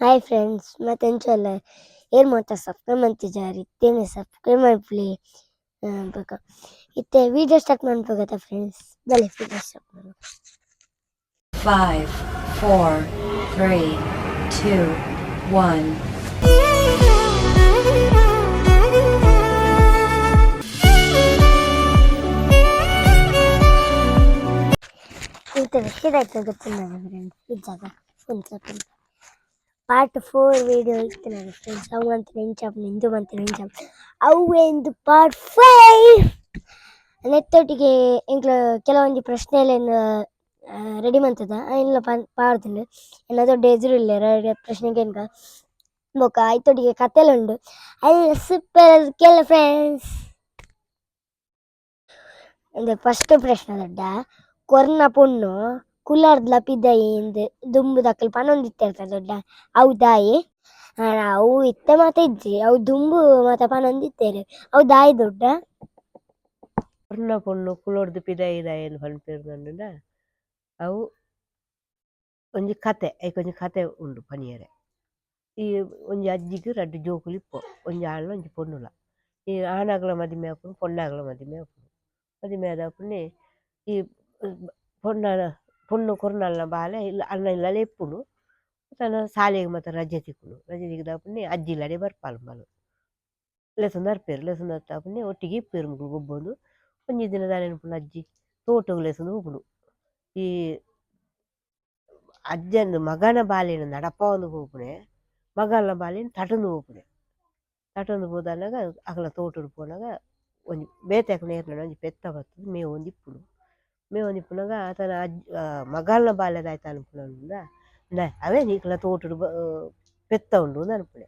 Hi friends ಮತ್ತೆಂಚಲ್ಲ ಏನು ಮಾತ್ರ subscribe ಮಾಡ್ತಿದ್ದಾರೆ ಇತ್ತೇನೆ ಸಬ್ಸ್ಕ್ರೈಬ್ ಮಾಡ್ಲಿ ಬೇಕು ಇತ್ತೆ ವಿಡಿಯೋ ಸ್ಟಾರ್ಟ್ ಮಾಡ್ಬೇಕಾಗತ್ತಾ ಫ್ರೆಂಡ್ಸ್ ಬಲೆ ವಿಡಿಯೋ ಸ್ಟಾರ್ಟ್ ಮಾಡ್ಬೇಕು Five, four, three, two, one. ಇಂಥ ವಿಷಯದಾಯ್ತು ಗೊತ್ತಿಲ್ಲ ಫ್ರೆಂಡ್ಸ್ ಇದ್ದಾಗ ಒಂದು ಸ್ವಲ್ಪ ಪಾರ್ಟ್ ಫೋರ್ ವಿಡಿಯೋ ಇತ್ತು ನನ್ನ ಫ್ರೆಂಡ್ಸ್ ಅವು ಅಂತ ನೆಂಚಾಪ್ ನಿಂದು ಅಂತ ನೆಂಚಪ್ಪ ಅವು ಎಂದು ಪಾರ್ಟ್ ಫೈವ್ ನೆತ್ತೊಟ್ಟಿಗೆ ಇಂಕ್ಲ ಕೆಲವೊಂದು ಪ್ರಶ್ನೆ ಎಲ್ಲ ರೆಡಿ ಮಂತದ ಇಲ್ಲ ಪಾಡ್ತೀನಿ ದೊಡ್ಡ ಎದುರು ಇಲ್ಲ ಪ್ರಶ್ನೆಗೆ ಏನ್ಕ ಬೊಕ್ಕ ಐತೊಟ್ಟಿಗೆ ಉಂಡು ಅಲ್ಲ ಸೂಪರ್ ಕೆಲ ಫ್ರೆಂಡ್ಸ್ ಅಂದ್ರೆ ಫಸ್ಟ್ ಪ್ರಶ್ನೆ ದೊಡ್ಡ. ಕೊರ್ನ ಪೊಣ್ಣು. ಕುಲಾರ್ದ ಲಪಿದ್ದಾಯಿ ದುಂಬು ದಕ್ಕಲ್ ಪನೊಂದಿತ್ತಿರ್ತಾರೆ ದೊಡ್ಡ ಅವು ದಾಯಿ ಆ, ಅವು ಇತ್ತ ಮಾತ ಇಜ್ಜಿ ಅವು ದುಂಬು ಮಾತ ಪನೊಂದಿತ್ತೇರು ಅವು ದಾಯಿ ದೊಡ್ಡ ಪೊರ್ನ ಪೊಣ್ಣು ಕುಲೋಡ್ದು ಪಿದಾಯಿ ದಾಯನ್ ಪನ್ಪೇರ್ನಂಡ ಅವು ಒಂಜಿ ಕತೆ ಐಕ್ ಒಂಜಿ ಕತೆ ಉಂಡು ಪನಿಯರೆ ಈ ಒಂಜಿ ಅಜ್ಜಿಗ್ ರಡ್ಡ್ ಜೋಕುಲು ಇಪ್ಪು ಒಂಜಿ ಆಳ್ನ ಒಂಜಿ ಪೊಣ್ಣುಲ ಈ ಆಣಾಗ್ಲ ಮದಿಮೆ ಆಪುಂಡು ಪೊಣ್ಣಾಗ್ಲ ಮದಿಮೆ ಆಪುಂಡು ಮದಿಮೆ ಆದಾಪುನೆ ಈ ಪೊಣ್ಣ ಪೊಣ್ಣು ಕೊರ್ನಲ್ನ ಬಾಲೆ ಇಲ್ಲ ಅಣ್ಣ ಇಲ್ಲಲೆ ಎಪ್ಪುಂಡು ತನ ಸಾಲೆಗ್ ಮಾತ ರಜೆ ತಿಕ್ಕುಂಡು ರಜೆ ತಿಕ್ಕದಾಪುನೆ ಅಜ್ಜಿ ಇಲ್ಲಡೆ ಬರ್ಪಾಲು ಮಲು ಲೆಸನ್ ಬರ್ಪೇರು ಲೆಸನ್ ಬರ್ತಾಪುನೆ ಒಟ್ಟಿಗೆ ಇಪ್ಪೇರು ಮುಗ್ಳು ಗೊಬ್ಬೊಂದು ಒಂಜಿ ದಿನ ದಾನೆನ್ಪುನ ಅಜ್ಜಿ ತೋಟಗ್ ಲೆಸನ್ ಹೋಗುಡು ಈ ಅಜ್ಜಂದು ಮಗನ ಬಾಲೆನ ನಡಪ ಒಂದು ಹೋಗುನೆ ಮಗನ ಬಾಲೆನ ತಟಂದು ಹೋಗುನೆ ತಟಂದು ಹೋದನಾಗ ಅಗಲ ತೋಟಡ್ ಪೋನಾಗ ಒಂಜಿ ಬೇತೆಕ್ ನೇರ್ನ ಒಂಜಿ ಪೆತ್ತ ಬರ್ತದೆ ಮೇವು ಒಂದು ಇಪ್ಪುಡು ಮೇವು ಒಂದು ಇಪ್ಪುನಾಗ ಆತನ ಅಜ್ಜ ಮಗಲ್ನ ಬಾಲ್ಯದ ಆಯ್ತು ಅನ್ಪುನಂದ ಅವೇ ನೀಕಲ ತೋಟಡ್ ಪೆತ್ತ ಉಂಡು ಅಂತ ಅನ್ಪುನೆ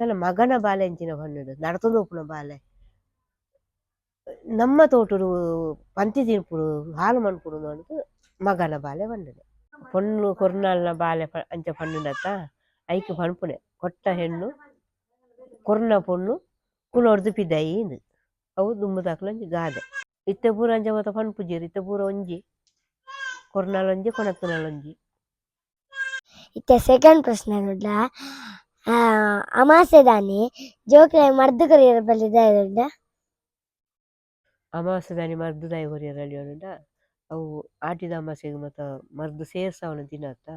ತನ್ನ ಮಗನ ಬಾಲೆ ಎಂಚಿನ ಪನ್ನುಡು ನಡತೊಂದು ಹೋಪುನ ಬಾಲೆ ನಮ್ಮ ತೋಟಡು ಪಂತಿ ತಿನ್ಪುಡು ಹಾಲು ಮನ್ಪುಡು ಅನ್ನೋದು ಮಗನ ಬಾಲೆ ಪಂಡನೆ ಪೊಣ್ಣು ಕೊರ್ನಾಲ್ನ ಬಾಲೆ ಪ- ಅಂಚ ಪನ್ನುಡತ್ತ ಐಕ್ ಪನ್ಪುನೆ ಕೊಟ್ಟ ಹೆಣ್ಣು ಕೊರ್ನ ಪೊಣ್ಣು ಕುಲೊಡ್ದು ಪಿದಾಯಿ ಇಂದು ಅವು ದುಂಬು ಇತ್ತೆ ಪೂರ ಅಂಚ ಮಾತ ಪನ್ಪುಜೆರ್ ಇತ್ತೆ ಪೂರ ಒಂಜಿ ಕೊರ್ನಾಲ್ ಒಂಜಿ ಒಂಜಿ ಇತ್ತೆ ಸೆಕೆಂಡ್ ಪ್ರಶ್ನೆ ದೊಡ್ಡ ಅಮಾಸೆ ದಾನಿ ಜೋಕ್ಲೆ ಮರ್ದು ಕರಿಯರ ಬಲ್ಲಿ ದಾಯಿ ದೊಡ್ಡ ಅಮಾವಾಸ್ಯೆ ದಾನಿ ಮರ್ದು ದಾಯಿ ಹೊರಿಯರಲ್ಲಿ ಉಂಡ ಅವು ಆಟಿದ ಅಮಾಸೆಗೆ ಮತ ಮರ್ದು ಸೇರ್ಸವನ ಅವನು ಆತ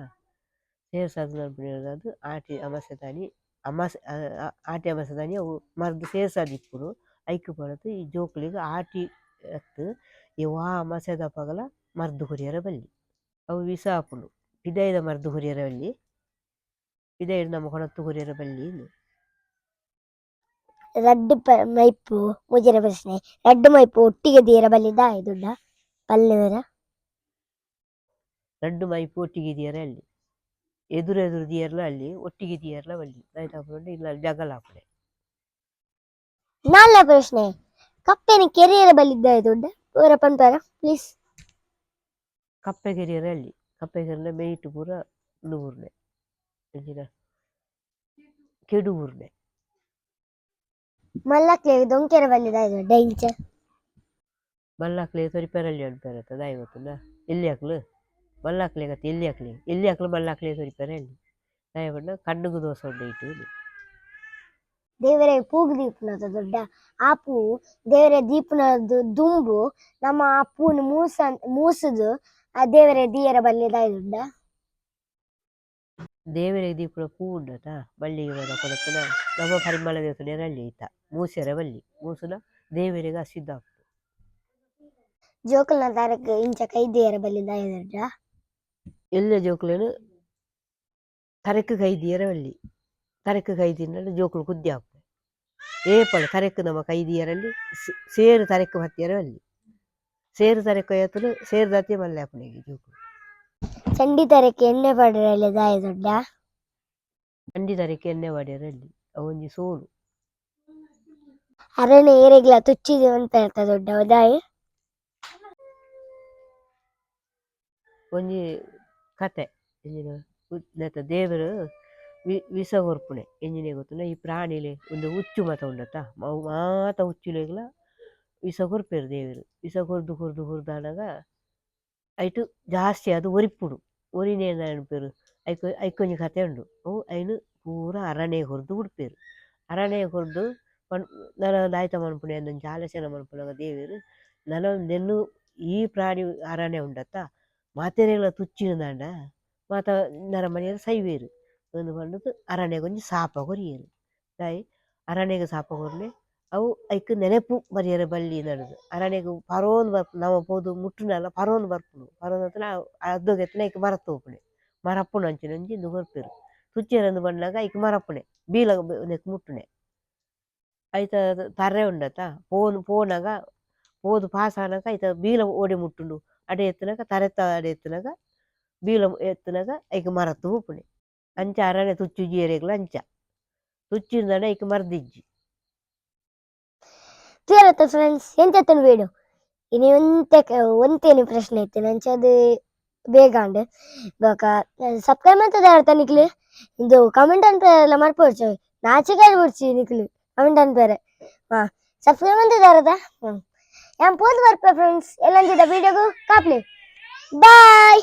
ಸೇರ್ಸಾದ ನೆನಪಿನ ಅದು ಆಟಿ ಅಮಾಸೆ ದಾನಿ ಅಮಾಸೆ ಆಟಿ ಅಮಾಸೆ ದಾನಿ ಅವು ಮರ್ದು ಸೇರ್ಸಾದಿಪ್ಪುಡು ಐಕ್ ಪಡತು ಈ ಜೋಕ್ಲಿಗೆ ಆಟಿ ಅತ್ತು ಯವಾ ಅಮಾಸೆ ದಪ್ಪಗಲ ಮರ್ದು ಹೊರಿಯರ ಬಲ್ಲಿ ಅವು ವಿಸ ಆಪುಂಡು ಪಿದಾಯ್ದ ಮರ್ದು ಹೊರಿಯರ ಬಲ್ಲಿ ಪಿದಾಯ್ದ ನಮ್ಮ ಕೊಣತ್ತು ಹೊರಿಯರ ಬಲ್ಲಿ ಇಂದು. ರಡ್ಡು ಪ ಮೈಪು ಮುಜರ ಪ್ರಶ್ನೆ ರಡ್ಡು ಮೈಪು ಒಟ್ಟಿಗೆ ದೀರ ಬಲ್ಲಿ ದಾಯಿ ದೊಡ್ಡ ಪಲ್ಲೆವರ ರಡ್ಡು ಮೈಪು ಒಟ್ಟಿಗೆ ಇದೆಯರ ಅಲ್ಲಿ ಎದುರು ಎದುರು ದಿಯರ್ಲ ಅಲ್ಲಿ ಒಟ್ಟಿಗೆ ಇದೆಯರ್ಲ ಬಲ್ಲಿ ಆಯ್ತಾಪುಂಡು ಇಲ್ಲ ಜಗಲ ಆಪುಡೆ ನಾಲ್ನ ಪ್ರಶ್ನೆ ಕಪ್ಪೆನ ಕೆರೆಯರ ಬಲ್ಲಿ ದಾಯಿ ದೊಡ್ಡ ಪೂರ ಪನ್ಪಾರ ಪ್ಲೀಸ್ ಕಪ್ಪೆಗೆರಿಯರ ಅಲ್ಲಿ ಕಪ್ಪೆಗೆರೆಲ ಮೇಯ್ಟ್ ಪೂರ ಉಂಡು ಎಂಚಿನ ಕೆಡು ಊರ್ನೆ ಮಲ್ಲಕ್ಲೆ ದೊಂಕೆರ ಬಲ್ಲಿ ದಾಯಿ ದೊಡ್ಡ ಇಂಚ ಮಲ್ಲಾಕ್ಲೆ ತೊರಿಪೆರಲ್ಲಿ ಅನ್ಪೇರತ್ತ ದಾಯಿ ಗೊತ್ತುಂಡ ಎಲ್ಲಿ ಹಾಕ್ಲು ಮಲ್ಲಾಕ್ಲೆ ಗತಿ ಎಲ್ಲಿ ಹಾಕ್ಲಿ ಎಲ್ಲಿ ಹಾಕ್ಲು ಮಲ್ಲಾಕ್ಲೆ ತೊರಿಪೆರೆ ಅಲ್ಲಿ ದಾಯಿ ಬಣ್ಣ ಕಣ್ಣುಗು ದೋಸ ಉಂಡು ಇಟ್ಟು ಇಲ್ಲಿ. ದೇವರೇ ಪೂಗ್ ದೀಪನದ ದೊಡ್ಡ ಆ ಪೂ ದೇವರ ದೀಪನದ್ದು ದುಂಬು ನಮ್ಮ ಆ ಪೂನ ಮೂಸ ಮೂಸುದು ಆ ದೇವರ ದೀಯರ ಬಲ್ಲಿ ದಾಯಿ ದೊಡ್ಡ. ದೇವರಿಗೆ ದೀಪದ ಪೂ ಉಂಡತ ಬಳ್ಳಿಗೆ ಬರ ಕೊಡತನ ನಮ್ಮ ಪರಿಮಳ ದೇವತನ ನೆರಳಿ ಮೂಸೆರ ಬಲ್ಲಿ ಮೂಸುನ ದೇವರಿಗೆ ಹಸಿದ್ದ ಜೋಕಲ್ನ ತಾರಕ್ಕೆ ಇಂಚ ಕೈ ದೇವರ ಬಲ್ಲಿ ದೊಡ್ಡ. ಎಲ್ಲ ಜೋಕುಲನು ತರಕ್ಕೆ ಕೈ ಕೈದಿಯರ ಬಲ್ಲಿ. ತರಕು ಕೈದಿನಲ್ಲಿ ಜೋಕುಳು ಕುದ್ದಿ ಹಾಕು ಏಪಳ ತರಕು ನಮ್ಮ ಕೈದಿಯರಲ್ಲಿ ಸೇರು ತರೆಕ್ ಹತ್ತಿಯರ ಅಲ್ಲಿ. ಸೇರು ತರೆಕ್ ಎತ್ತಲು ಸೇರು ದತ್ತಿ ಮಲ್ಲೆ ಹಾಪುನಿಗೆ ಜೋಕುಳು. ಚಂಡಿ ತರಕ್ಕೆ ಎಣ್ಣೆ ಪಡೆಯಲ್ಲಿ ದಾಯ ದೊಡ್ಡ? ಚಂಡಿ ತರಕ್ಕೆ ಎಣ್ಣೆ ಪಡೆಯರಲ್ಲಿ ಅವೊಂಜಿ ಸೋಲು. ಅರಣ್ಯ ಏರೆಗ್ಲ ತುಚ್ಚಿದೆ ಅಂತ ಇರ್ತ ದೊಡ್ಡ ದಾಯಿ? ಒಂಜಿ ಕತೆ ದೇವರು ವಿಸ ಕೊರ್ಪುಣೆ ಎಂಜಿನಿಯರ್ ಗೊತ್ತುಂಡ ಈ ಪ್ರಾಣಿಲೆ ಒಂದು ಹುಚ್ಚು ಮಾತ ಉಂಡತ್ತ ಮಾತ ಉಚ್ಚುಲೆಗ್ಲ ವಿಸ ಹೊರ್ಪೇರು ದೇವರು. ವಿಸ ಹೊರ್ದು ಹೊರ್ದು ಕೊರ್ದಾನಾಗ ಐಟು ಜಾಸ್ತಿ ಅದು ಒರಿಪುಡು. ಒರಿನೇನ ನೆನಪೇರು ಐಕ ಐಕೊಂಜಿ ಕತೆ ಉಂಡು ಅವು ಐನು ಪೂರ ಅರಣೆ ಹೊರದು ಉಡ್ಪೇರು ಅರಣೆ ಹೊರದು ನನ ದಾಯ್ತ ಮನ್ಪುಣೆ ಅಂದಂಚ ಜಾಲಸೇನ ಮನ್ಪುನಗ ದೇವೆರ್. ನನ ನೆನ್ನು ಈ ಪ್ರಾಣಿ ಅರಣೆ ಉಂಡತ್ತ ಮಾತೆರೆಗ್ಲ ತುಚ್ಚಿನದಾಂಡ ಮಾತ ನರ ಮನೆಯರ ಸೈವೇರು. ಒಂದು ಪಂಡುದು ಅರಣೆಗೊಂಜಿ ಸಾಪ ಕೊರಿಯೇರು ದಾಯಿ ಅರಣೆಗ್ ಸಾಪ ಕೊರ್ಲೆ ಅವು ಐಕ್ ನೆನಪು ಬರಿಯರೆ ಬಲ್ಲಿ ನಡುದು ಅರಣೆಗ್ ಪರೋಂದು ಬರ್ಪುಂಡು ನಮ ಪೋದು ಮುಟ್ಟುನಲ ಪರೋಂದು ಬರ್ಪುಂಡು ಪರೋಂದು ಅತ್ತನ ಅರ್ಧೋಗೆತ್ತನ ಐಕ್ ಮರತ್ ಪೋಪುನೆ ಮರಪ್ಪುಂಡು ಅಂಚಿನಂಚಿ ಇಂದು ಬರ್ಪೆರು ತುಚ್ಚೆರಂದು ಬಂದಾಗ ಐಕ್ ಮರಪ್ಪುನೆ ಬೀಲ ನೆಕ್ ಮುಟ್ಟುನೆ ಐತ ತರ್ರೆ ಉಂಡತ ಪೋನ್ ಪೋನಗ ಪೋದು ಪಾಸ್ ಆನಗ ಐತ ಬೀಲ ಓಡೆ ಮುಟ್ಟುಂಡು ಅಡೆ ಎತ್ತನಗ ತರೆತ್ತ ಅಡೆ ಎತ್ತನಗ ಬೀಲ ಎತ್ತನಗ ಐಕ್ ಮರತ್ತು ಹೋಪುನೆ ಅಂಚ ಅರನೆ ತುಚ್ಚು ಜೀರೆಗಳು ಅಂಚ ತುಚ್ಚಿಂದ ಇಕ್ ಮರ್ದಿಜ್ಜಿ ಕೇಳತ್ತ ಫ್ರೆಂಡ್ಸ್ ಎಂತನ ಬೇಡು ಇನಿ ಎಂತ ಒಂತೇನು ಪ್ರಶ್ನೆ ಇತ್ತು ನಂಚ ಅದು ಬೇಗ ಅಂಡ್ ಬೊಕ ಸಬ್ಸ್ಕ್ರೈಬ್ ಮಾಡ್ತದೆ ಅರ್ಥ ನಿಕ್ಲು ಇದು ಕಮೆಂಟ್ ಅಂತ ಎಲ್ಲ ಮಾಡ್ಪೋಡ್ಚು ನಾಚಿಕಾಯಿ ಬಿಡ್ಸಿ ನಿಕ್ಲು ಕಮೆಂಟ್ ಅಂತ ಬೇರೆ ಹಾ ಸಬ್ಸ್ಕ್ರೈಬ್ ಮಾಡ್ತದ ಅರ್ಥ ಹ್ಞೂ ಯಾನ್ ಪೋದ್ ಫ್ರೆಂಡ್ಸ್ ಫ್ರೆಂಡ್ಸ್ ಎಲ್ಲಂತಿದ್ದ ವೀಡಿಯೋಗೂ ಕಾಪ್ಲಿ ಬಾಯ್